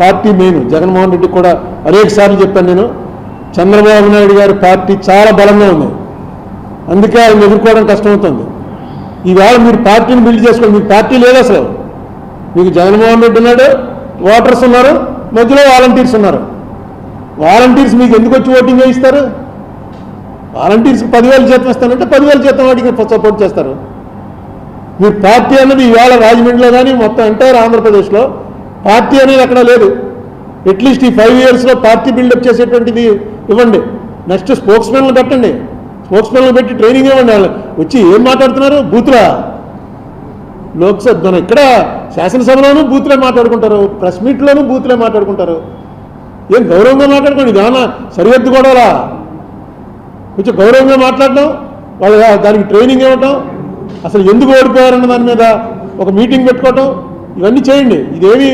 Party main Jaganmohan Reddy కూడా అనేక సార్లు చెప్పాను నేను చంద్రబాబు నాయుడు గారి పార్టీ చాలా బలంగా ఉంది. అందుకే ఆయన ఎదుర్కోవడం కష్టమవుతుంది. ఈవేళ మీరు పార్టీని బిల్డ్ చేసుకోండి మీకు పార్టీ లేదు అసలు. మీకు జగన్మోహన్ రెడ్డి ఉన్నాడు ఓటర్స్ ఉన్నారు మధ్యలో వాలంటీర్స్ ఉన్నారు. వాలంటీర్స్ మీకు ఎందుకు వచ్చి ఓటింగ్ వేయిస్తారు? వాలంటీర్స్కి పదివేలు జీతం ఇస్తానంటే పదివేలు జీతం వాటికి సపోర్ట్ చేస్తారు. మీరు పార్టీ అన్నది ఈవేళ రాజమండ్రిలో కానీ మొత్తం ఎంటైర్ ఆంధ్రప్రదేశ్లో పార్టీ అనేది అక్కడ లేదు. అట్లీస్ట్ ఈ ఫైవ్ ఇయర్స్లో పార్టీ బిల్డప్ చేసేటువంటిది ఇవ్వండి. నెక్స్ట్ స్పోక్స్ మెన్లు పెట్టండి. స్పోక్స్ మెన్లు పెట్టి ట్రైనింగ్ ఇవ్వండి వాళ్ళు వచ్చి ఏం మాట్లాడుతున్నారు? బూతులా? లోక్సభ మన ఇక్కడ శాసనసభలోనూ బూతులే మాట్లాడుకుంటారు. ప్రెస్ మీట్లోనూ బూతులే మాట్లాడుకుంటారు. ఏం గౌరవంగా మాట్లాడుకోండి? ఇదేమన్నా సరిహద్దు గొడవలా కొంచెం గౌరవంగా మాట్లాడడం వాళ్ళు దానికి ట్రైనింగ్ ఇవ్వటం అసలు ఎందుకు ఓడిపోయారన్న దాని మీద ఒక మీటింగ్ పెట్టుకోవటం ఇవన్నీ చేయండి. ఇదేమి